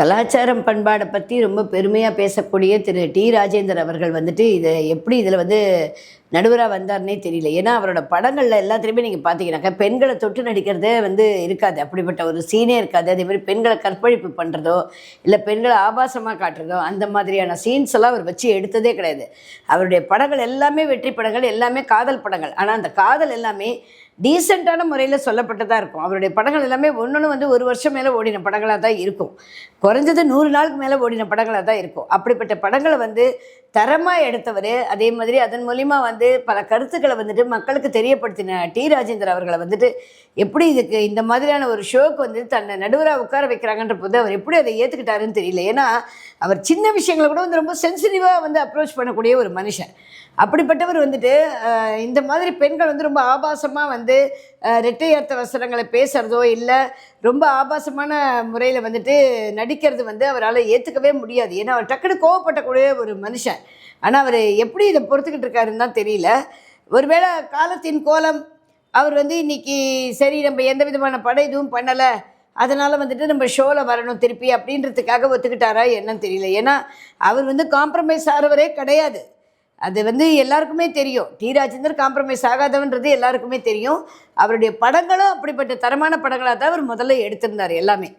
கலாச்சாரம் பண்பாடை பற்றி ரொம்ப பெருமையாக பேசக்கூடிய திரு டி. ராஜேந்தர் அவர்கள் வந்துட்டு இதை எப்படி இதில் வந்து நடுவராக வந்தார்னே தெரியல. ஏன்னா அவரோட படங்களில் எல்லாத்துலேயுமே நீங்கள் பார்த்தீங்கன்னாக்கா பெண்களை தொட்டு நடிக்கிறதே வந்து இருக்காது. அப்படிப்பட்ட ஒரு சீனே இருக்காது. அதே மாதிரி பெண்களை கற்பழிப்பு பண்ணுறதோ இல்லை பெண்களை ஆபாசமாக காட்டுறதோ அந்த மாதிரியான சீன்ஸ் எல்லாம் அவர் வச்சு எடுத்ததே கிடையாது. அவருடைய படங்கள் எல்லாமே வெற்றி படங்கள் எல்லாமே காதல் படங்கள். ஆனால் அந்த காதல் எல்லாமே டீசெண்டான முறையில் சொல்லப்பட்டதாக இருக்கும். அவருடைய படங்கள் எல்லாமே ஒன்று வந்து ஒரு வருஷம் மேலே ஓடின படங்களாக தான் இருக்கும். குறைஞ்சது நூறு நாளுக்கு மேலே ஓடின படங்களாக தான் இருக்கும். அப்படிப்பட்ட படங்களை வந்து தரமாக எடுத்தவர். அதே மாதிரி அதன் மூலிமா வந்து பல கருத்துக்களை வந்துட்டு மக்களுக்கு தெரியப்படுத்தின டி. ராஜேந்தர் அவர்களை வந்துட்டு எப்படி இதுக்கு இந்த மாதிரியான ஒரு ஷோக்கு வந்து தன்னை நடுவராக உட்கார வைக்கிறாங்கன்ற போது அவர் எப்படி அதை ஏற்றுக்கிட்டாருன்னு தெரியல. ஏன்னா அவர் சின்ன விஷயங்களை கூட வந்து ரொம்ப சென்சிட்டிவாக வந்து அப்ரோச் பண்ணக்கூடிய ஒரு மனுஷன். அப்படிப்பட்டவர் வந்துட்டு இந்த மாதிரி பெண்கள் வந்து ரொம்ப ஆபாசமாக வந்து ரெட்டையர்த்த வசனங்களை பேசுகிறதோ இல்லை ரொம்ப ஆபாசமான முறையில் வந்துட்டு நடிக்கிறது வந்து அவரால் ஏற்றுக்கவே முடியாது. ஏன்னா அவர் டக்குனு கோவப்பட்டக்கூடிய ஒரு மனுஷன். ஆனால் அவர் எப்படி இதை பொறுத்துக்கிட்டு இருக்காருன்னு தான் தெரியல. ஒருவேளை காலத்தின் கோலம் அவர் வந்து இன்னைக்கு சரி நம்ம எந்த விதமான படம் இதுவும் பண்ணலை அதனால் வந்துட்டு நம்ம ஷோவில் வரணும் திருப்பி அப்படின்றதுக்காக ஒத்துக்கிட்டாரா என்னன்னு தெரியல. ஏன்னா அவர் வந்து காம்ப்ரமைஸ் ஆகிறவரே கிடையாது. அது வந்து எல்லாருக்குமே தெரியும். டி. ராஜேந்தர் காம்ப்ரமைஸ் ஆகாதவன்றது எல்லாருக்குமே தெரியும். அவருடைய படங்களும் அப்படிப்பட்ட தரமான படங்களாக தான் அவர் முதல்ல எடுத்திருந்தார் எல்லாமே.